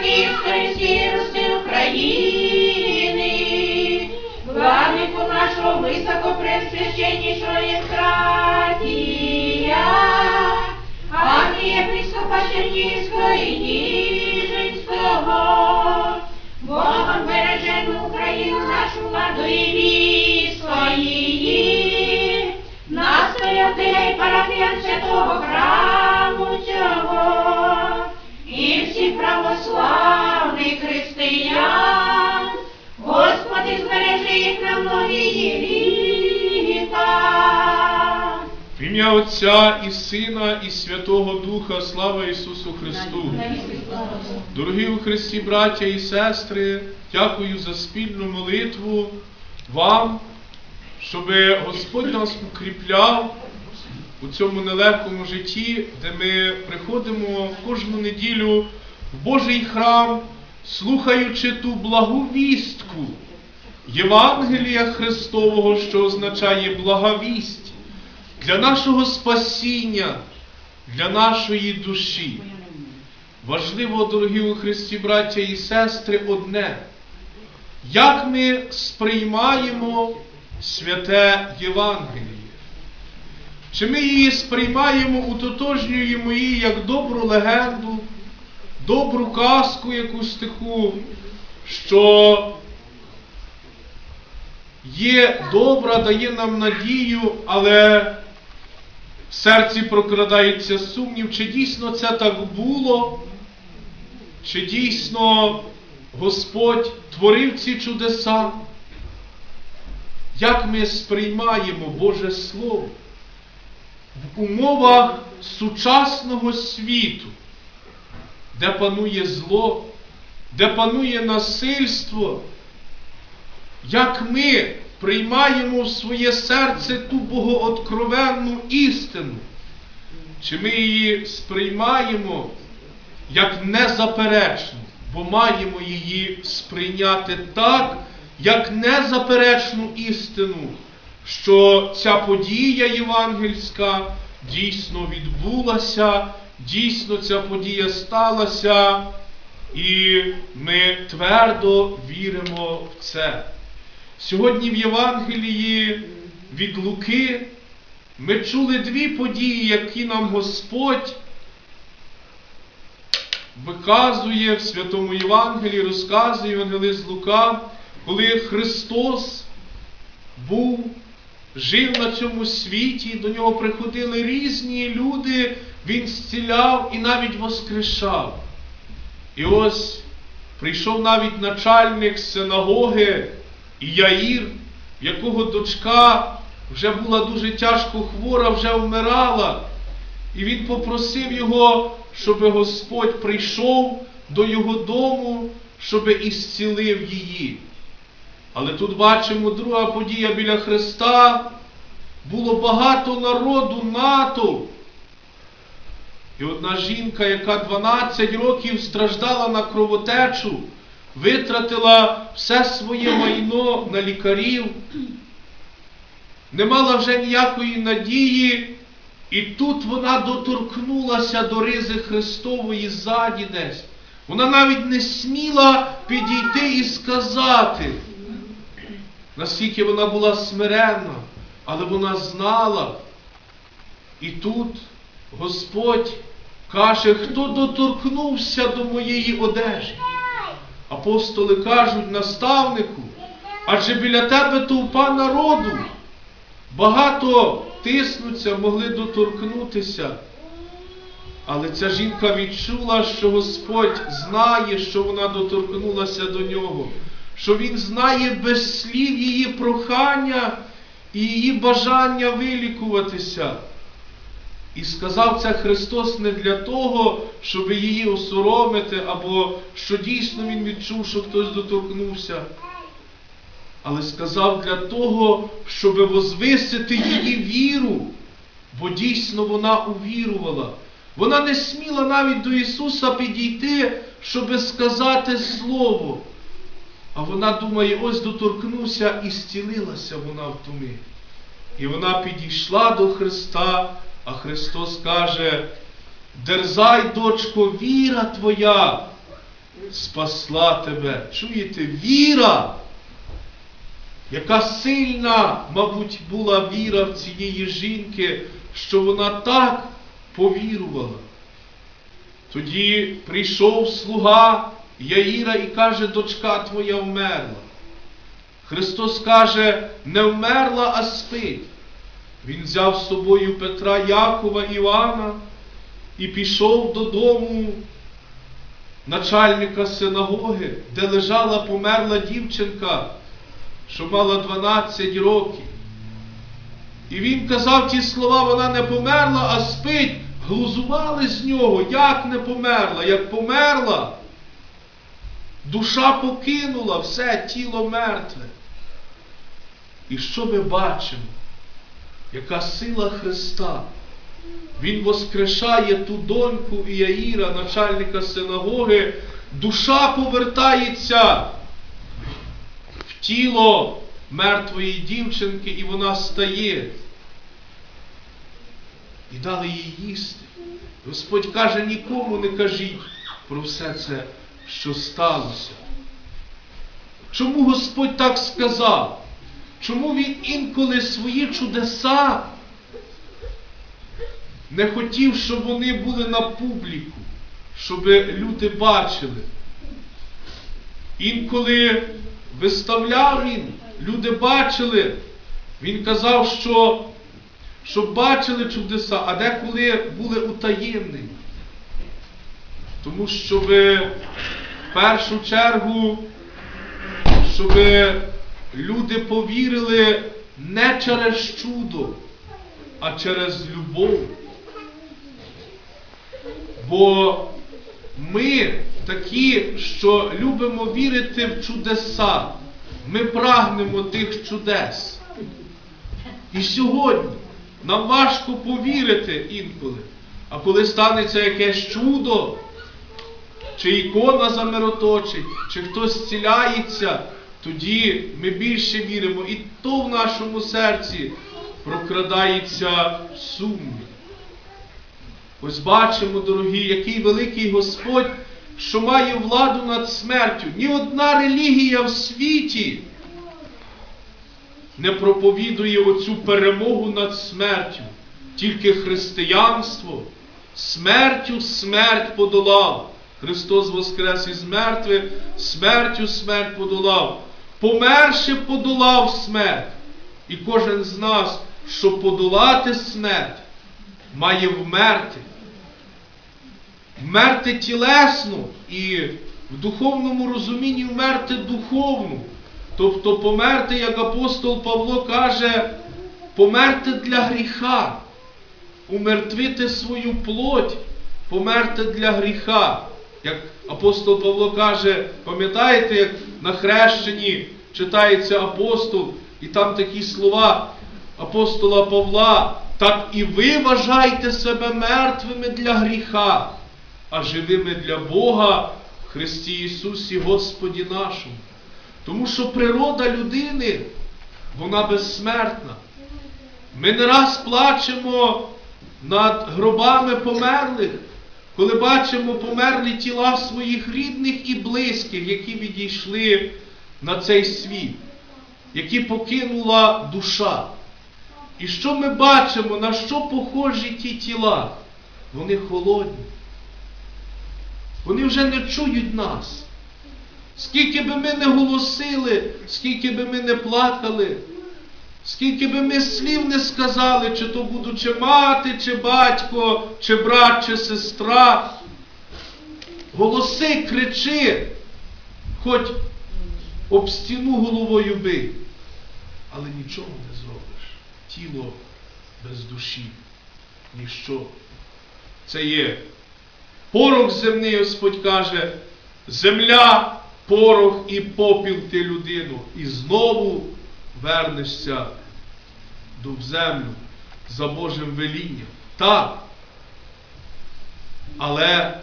святих Христі України, владику нашого високопресвященнішого Євстратія, архієпископа Чернігівського і Ніжинського, Богом бережену Україну, нашу владу і військо її, настоятеля і парафіян святого храму цього, всіх православних християн, Господи, збережи їх на многії літа. В ім'я Отця і Сина, і Святого Духа, слава Ісусу Христу! Дорогі у Христі, браття і сестри, дякую за спільну молитву вам, щоб Господь нас укріпляв у цьому нелегкому житті, де ми приходимо кожну неділю в Божий храм, слухаючи ту благу вістку Євангелія Христового, що означає благовість для нашого спасіння, для нашої душі. Важливо, дорогі у Христі, браття і сестри, одне, як ми сприймаємо святе Євангеліє. Чи ми її сприймаємо, утотожнюємо її як добру легенду, добру казку якусь таку, що є добра, дає нам надію, але в серці прокрадається сумнів, чи дійсно це так було, чи дійсно Господь творив ці чудеса. Як ми сприймаємо Боже Слово в умовах сучасного світу, де панує зло, де панує насильство, як ми приймаємо в своє серце ту богооткровенну істину, чи ми її сприймаємо як незаперечну, бо маємо її сприйняти так, як незаперечну істину, що ця подія євангельська дійсно відбулася, дійсно ця подія сталася, і ми твердо віримо в це. Сьогодні в Євангелії від Луки ми чули дві події, які нам Господь виказує в Святому Євангелії, розказує Євангелист Лука, коли Христос був, жив на цьому світі, до нього приходили різні люди, Він зціляв і навіть воскрешав. І ось прийшов навіть начальник синагоги Яїр, якого дочка вже була дуже тяжко хвора, вже вмирала. І він попросив його, щоб Господь прийшов до його дому, щоб ісцілив її. Але тут бачимо друга подія біля Христа. Було багато народу натовп. І одна жінка, яка 12 років страждала на кровотечу, витратила все своє майно на лікарів, не мала вже ніякої надії, і тут вона доторкнулася до ризи Христової ззаді десь. Вона навіть не сміла підійти і сказати, наскільки вона була смиренна, але вона знала. І тут Господь каже, хто доторкнувся до моєї одежі. Апостоли кажуть наставнику, адже біля тебе товпа народу. Багато тиснуться, могли доторкнутися. Але ця жінка відчула, що Господь знає, що вона доторкнулася до нього, що Він знає без слів її прохання і її бажання вилікуватися. І сказав це Христос не для того, щоб її осоромити, або що дійсно Він відчув, що хтось доторкнувся. Але сказав для того, щоб возвисити її віру, бо дійсно вона увірувала. Вона не сміла навіть до Ісуса підійти, щоб сказати Слово. А вона думає, ось доторкнувся і зцілилася вона в ту мить. І вона підійшла до Христа, а Христос каже, дерзай, дочко, віра твоя спасла тебе. Чуєте, віра, яка сильна, мабуть, була віра в цієї жінки, що вона так повірувала. Тоді прийшов слуга Яїра і каже, дочка твоя вмерла. Христос каже, не вмерла, а спить. Він взяв з собою Петра, Якова, Івана і пішов додому начальника синагоги, де лежала померла дівчинка, що мала 12 років. І він казав ті слова, вона не померла, а спить. Глузували з нього, як не померла, як померла. Душа покинула, все тіло мертве. І що ми бачимо? Яка сила Христа? Він воскрешає ту доньку Іаїра, начальника синагоги, душа повертається в тіло мертвої дівчинки, і вона стає. І дали їй їсти. Господь каже, нікому не кажіть про все це, що сталося. Чому Господь так сказав? Чому Він інколи свої чудеса не хотів, щоб вони були на публіку, щоб люди бачили? Інколи виставляв він, люди бачили, він казав, що щоб бачили чудеса, а деколи були утаємнені. Тому щоб в першу чергу, щоб люди повірили не через чудо, а через любов. Бо ми такі, що любимо вірити в чудеса, ми прагнемо тих чудес. І сьогодні нам важко повірити інколи. А коли станеться якесь чудо, чи ікона замироточить, чи хтось зціляється, тоді ми більше віримо. І то в нашому серці прокрадається сумнів. Ось бачимо, дорогі, який великий Господь, що має владу над смертю. Ні одна релігія в світі не проповідує оцю перемогу над смертю. Тільки християнство смертю смерть подолав. Христос воскрес із мертвих, смертю смерть подолав. Померши подолав смерть. І кожен з нас, щоб подолати смерть, має вмерти. Вмерти тілесно і в духовному розумінні вмерти духовно. Тобто померти, як апостол Павло каже, померти для гріха, умертвити свою плоть, померти для гріха. Як апостол Павло каже, пам'ятаєте, як на хрещенні читається апостол, і там такі слова апостола Павла, так і ви вважайте себе мертвими для гріха, а живими для Бога в Христі Ісусі Господі нашому. Тому що природа людини, вона безсмертна. Ми не раз плачемо над гробами померлих, коли бачимо померлі тіла своїх рідних і близьких, які відійшли на цей світ, які покинула душа. І що ми бачимо, на що похожі ті тіла? Вони холодні. Вони вже не чують нас. Скільки би ми не голосили, скільки би ми не плакали, скільки би ми слів не сказали, чи то будучи мати, чи батько, чи брат, чи сестра. Голоси, кричи, хоч об стіну головою бий, але нічого не зробиш. Тіло без душі, ніщо. Це є порох земний, Господь каже, земля порох і попіл ти людину, і знову вернешся в землю за Божим велінням. Так. Але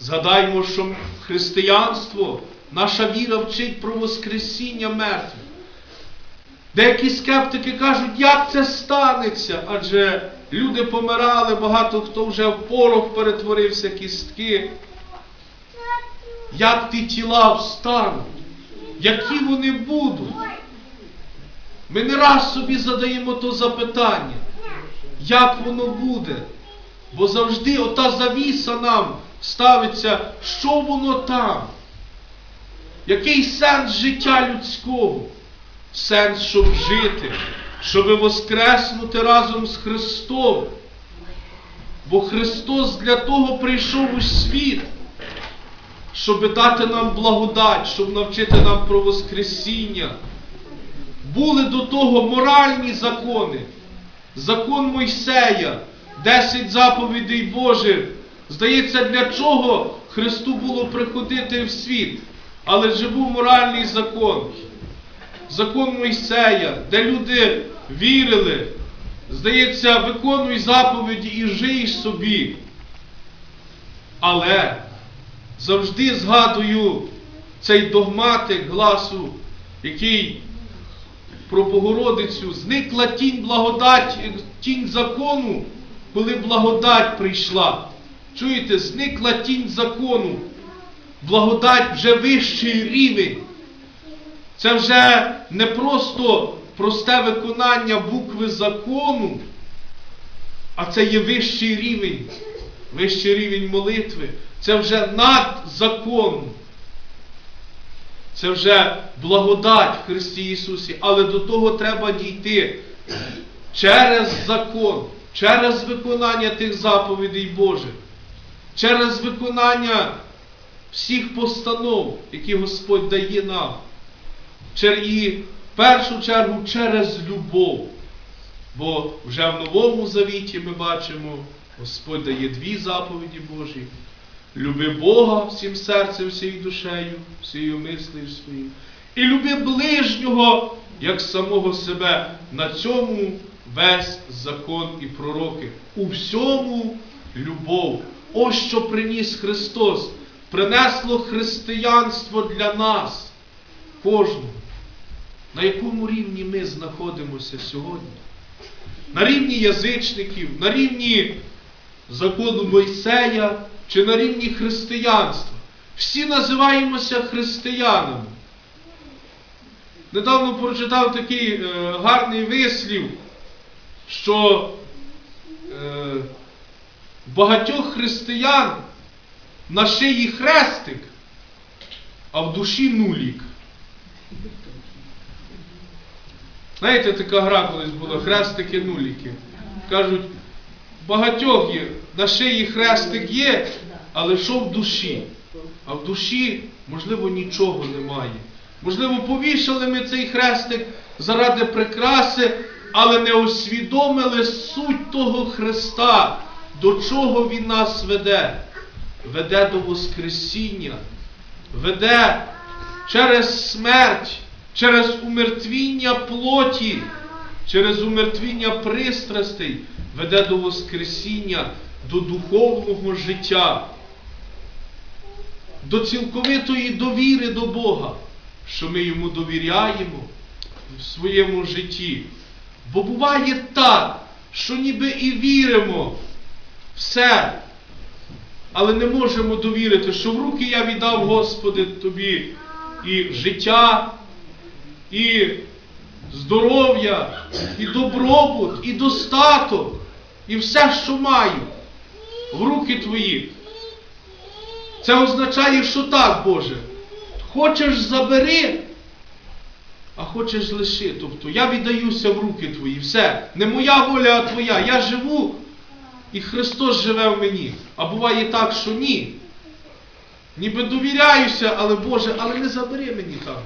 згадаймо, що християнство, наша віра вчить про Воскресіння мертвих. Деякі скептики кажуть, як це станеться? Адже люди помирали, багато хто вже в порох перетворився кістки. як ті тіла встануть, які вони будуть. Ми не раз собі задаємо то запитання, як воно буде. Бо завжди ота завіса нам ставиться, що воно там. Який сенс життя людського? Сенс, щоб жити, щоб воскреснути разом з Христом. Бо Христос для того прийшов у світ, щоб дати нам благодать, щоб навчити нам про Воскресіння. Були до того моральні закони, закон Мойсея, 10 заповідей Божих. Здається, для чого Христу було приходити в світ, але же був моральний закон. Закон Мойсея, де люди вірили, здається, виконуй заповіді і жий собі. Але завжди згадую цей догматик гласу, який про Богородицю зникла тінь благодать, тінь закону, коли благодать прийшла. Чуєте, зникла тінь закону. Благодать вже вищий рівень. Це вже не просто просте виконання букви закону, а це є вищий рівень, вищий рівень молитви. Це вже над законом. Це вже благодать в Христі Ісусі. Але до того треба дійти через закон, через виконання тих заповідей Божих, через виконання всіх постанов, які Господь дає нам. І в першу чергу через любов. Бо вже в Новому Завіті ми бачимо, Господь дає дві заповіді Божі. Люби Бога всім серцем, всією душею, всією мислею своєю. І люби ближнього, як самого себе. На цьому весь закон і пророки. У всьому любов. Ось що приніс Христос. Принесло християнство для нас, кожного. На якому рівні ми знаходимося сьогодні? На рівні язичників, на рівні закону Мойсея чи на рівні християнства. Всі називаємося християнами. Недавно прочитав такий е, гарний вислів, що е, багатьох християн на шиї хрестик, а в душі нулік. Знаєте, така гра колись була хрестики-нуліки. Кажуть, багатьох є, на шиї хрестик є, але що в душі? А в душі, можливо, нічого немає. Можливо, повішали ми цей хрестик заради прикраси, але не усвідомили суть того Христа, до чого Він нас веде. Веде до Воскресіння, веде через смерть, через умертвіння плоті, через умертвіння пристрастей, веде до Воскресіння, до духовного життя, до цілковитої довіри до Бога, що ми йому довіряємо в своєму житті. Бо буває так, що ніби і віримо все, але не можемо довірити, що в руки я віддав, Господи, Тобі і життя, і здоров'я, і добробут, і достаток, і все, що маю, в руки Твої. Це означає, що так, Боже. Хочеш забери, а хочеш лиши. Тобто я віддаюся в руки Твої. Все. Не моя воля, а Твоя. Я живу, і Христос живе в мені. А буває так, що ні. Ніби довіряюся, але Боже, але не забери мені там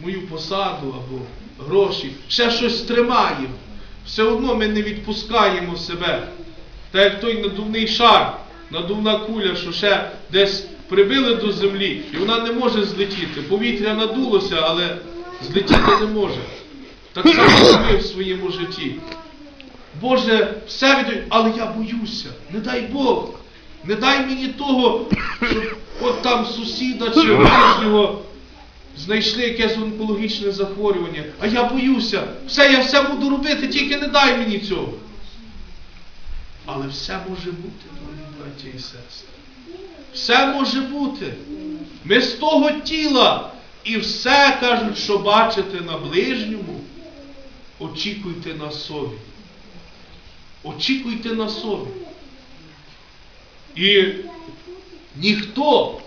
мою посаду або гроші, ще щось тримаємо. Все одно ми не відпускаємо себе. Так як той надувний шар, надувна куля, що ще десь прибили до землі, і вона не може злетіти. Повітря надулося, але злетіти не може. Так само ми в своєму житті. Боже, все від... але я боюся. Не дай Бог. Не дай мені того, щоб от там сусіда чи ближнього знайшли якесь онкологічне захворювання. А я боюся. Все, я все буду робити, тільки не дай мені цього. Але все може бути, дорогі браті і сестри. Все може бути. Ми з того тіла. І все кажуть, що бачите на ближньому, очікуйте на собі. Очікуйте на собі. І ніхто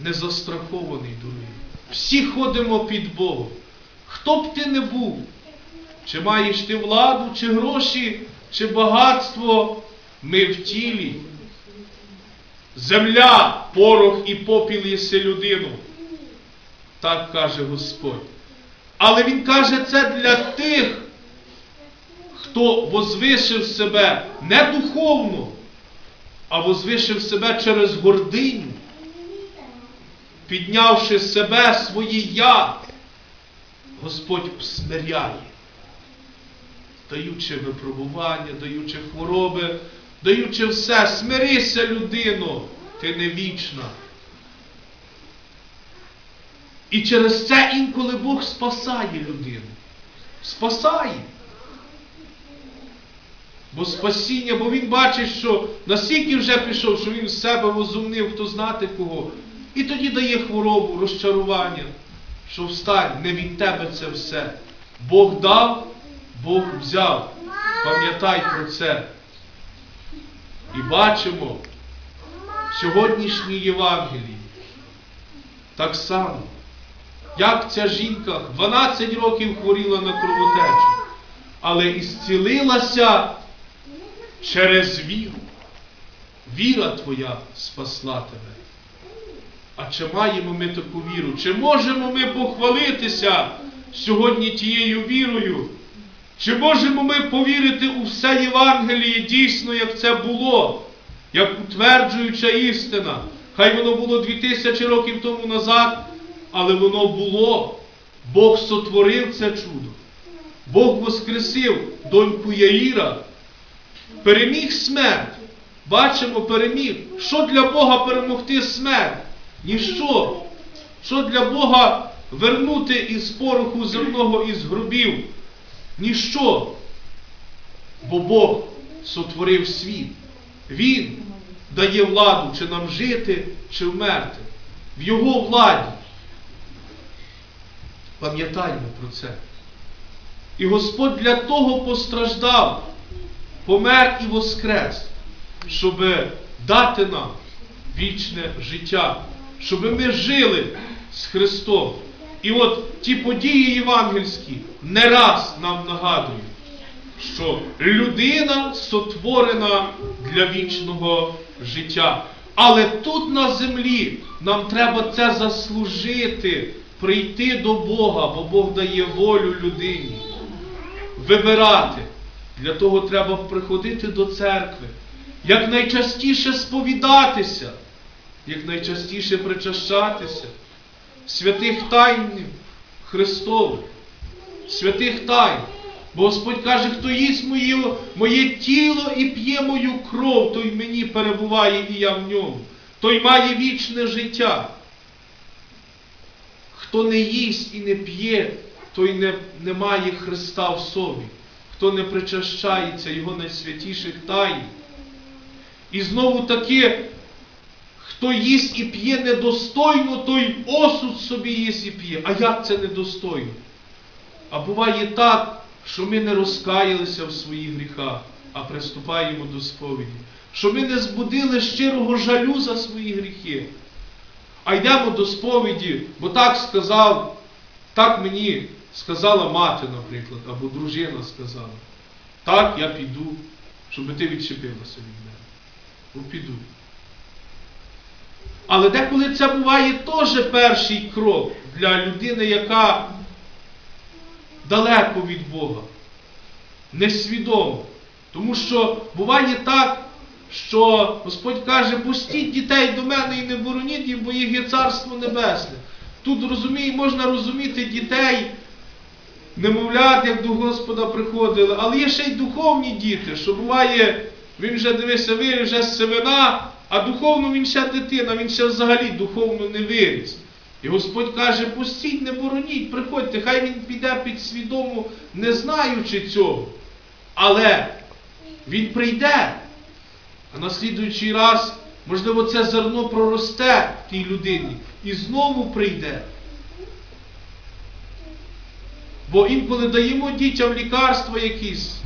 не застрахований, дорогі. Всі ходимо під Богом. Хто б ти не був, чи маєш ти владу, чи гроші, чи багатство, ми в тілі. Земля, порох і попіл єси людину. Так каже Господь. Але Він каже це для тих, хто возвишив себе не духовно, а возвишив себе через гординю, піднявши себе своє я, Господь смиряє, даючи випробування, даючи хвороби, даючи все, смирися, людино, ти не вічна. І через це інколи Бог спасає людину. Спасає. Бо спасіння, бо він бачить, що настільки вже пішов, що він з себе возумнив, хто знати кого. І тоді дає хворобу, розчарування, що встань, не від тебе це все. Бог дав, Бог взяв. Пам'ятай про це. І бачимо в сьогоднішній Євангелії так само, як ця жінка 12 років хворіла на кровотечу, але і зцілилася через віру. Віра твоя спасла тебе. А чи маємо ми таку віру? Чи можемо ми похвалитися сьогодні тією вірою? Чи можемо ми повірити у все Євангеліє дійсно, як це було, як утверджуюча істина? Хай воно було 2000 років тому назад, але воно було. Бог сотворив це чудо. Бог воскресив доньку Яїра, переміг смерть. Бачимо, переміг. Що для Бога перемогти смерть? Ніщо. Що для Бога вернути із пороху земного із гробів? Ніщо. Бо Бог сотворив світ. Він дає владу, чи нам жити, чи вмерти. В Його владі. Пам'ятаймо про це. І Господь для того постраждав, помер і воскрес, щоб дати нам вічне життя, щоб ми жили з Христом. І от ті події євангельські не раз нам нагадують, що людина сотворена для вічного життя. Але тут на землі нам треба це заслужити, прийти до Бога, бо Бог дає волю людині. Вибирати. Для того треба приходити до церкви, якнайчастіше сповідатися, якнайчастіше причащатися, святих тайн Христових, святих тайн. Бо Господь каже, хто їсть моє, моє тіло і п'є мою кров, той мені перебуває і я в ньому. Той має вічне життя. Хто не їсть і не п'є, той не, не має Христа в собі. Хто не причащається Його найсвятіших тайн. І знову таки, хто їсть і п'є недостойно, той осуд собі їсть і п'є. А як це недостойно? А буває так, що ми не розкаялися в своїх гріхах, а приступаємо до сповіді. Що ми не збудили щирого жалю за свої гріхи. А йдемо до сповіді, бо так сказав, так мені сказала мати, наприклад, або дружина сказала. Так я піду, щоб ти відчепилася від мене. Ну, піду. Але деколи це буває теж перший крок для людини, яка далеко від Бога, несвідомо. Тому що буває так, що Господь каже, пустіть дітей до мене і не бороніть їм, бо їх є Царство Небесне. Тут розуміє, можна розуміти дітей, немовлят, як до Господа приходили, але є ще й духовні діти, що буває, він вже дивися, виріс, вже семена, а духовно він ще дитина, він ще взагалі духовно не виріс. І Господь каже, пустіть, не бороніть, приходьте, хай він піде під свідому, не знаючи цього. Але він прийде, а на слідуючий раз можливо, це зерно проросте в тій людині і знову прийде. Бо інколи даємо дітям лікарства якісь.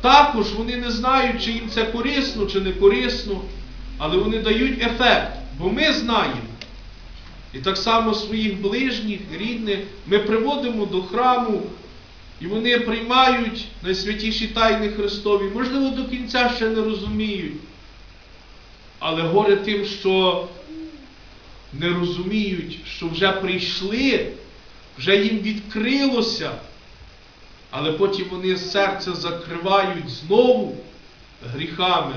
Також вони не знають, чи їм це корисно, чи не корисно, але вони дають ефект, бо ми знаємо. І так само своїх ближніх, рідних ми приводимо до храму, і вони приймають найсвятіші тайни Христові. Можливо, до кінця ще не розуміють. Але горе тим, що не розуміють, що вже прийшли, вже їм відкрилося, але потім вони серце закривають знову гріхами.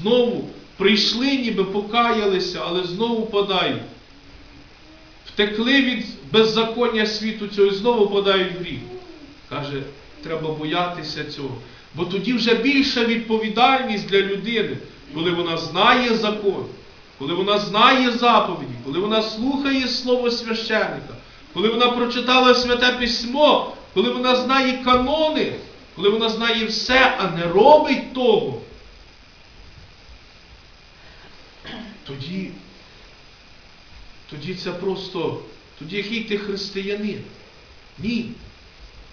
Знову прийшли, ніби покаялися, але знову падають. Втекли від беззаконня світу цього і знову падають в гріх. Каже, треба боятися цього. Бо тоді вже більша відповідальність для людини, коли вона знає закон, коли вона знає заповіді, коли вона слухає слово священника, коли вона прочитала святе письмо, коли вона знає канони, коли вона знає все, а не робить того. Тоді, тоді це просто, тоді який ти християнин? Ні.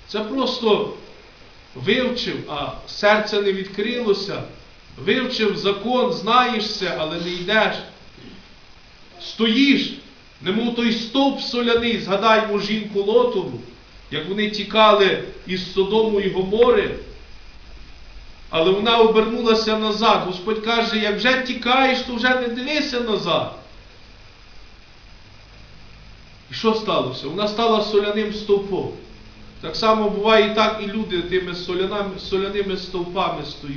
Це просто вивчив, а серце не відкрилося. Вивчив закон, знаєш все, але не йдеш. Стоїш, немов той стовп соляний, згадаймо жінку Лотову, як вони тікали із Содому і Гомори, але вона обернулася назад. Господь каже, як вже тікаєш, то вже не дивися назад. І що сталося? Вона стала соляним стовпом. Так само буває і так, і люди тими солянами, соляними стовпами стоять.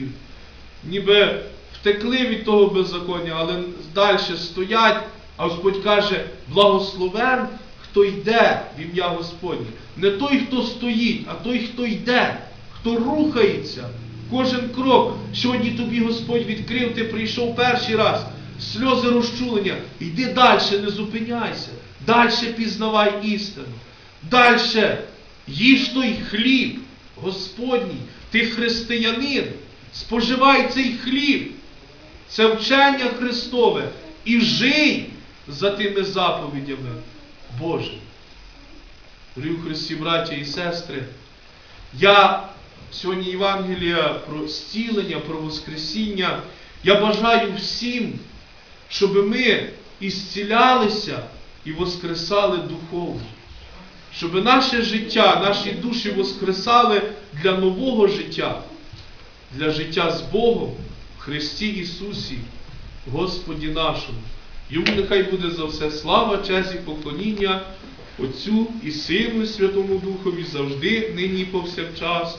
Ніби втекли від того беззаконня, але далі стоять, а Господь каже, благословен, хто йде в ім'я Господнє. Не той, хто стоїть, а той, хто йде, хто рухається. Кожен крок. Сьогодні тобі Господь відкрив, ти прийшов перший раз. Сльози розчулення. Йди далі, не зупиняйся. Далі пізнавай істину. Далі їж той хліб, Господній, ти християнин. Споживай цей хліб. Це вчення Христове. І жий за тими заповідями Божими. Христі, браття і сестри, я сьогодні Євангелія про зцілення, про Воскресіння. Я бажаю всім, щоб ми ісцілялися і воскресали духовно. Щоб наше життя, наші душі воскресали для нового життя, для життя з Богом в Христі Ісусі, Господі нашому. Йому нехай буде за все слава, честь і поклоніння Отцю і Сину, і Святому Духові завжди, нині і повсякчас,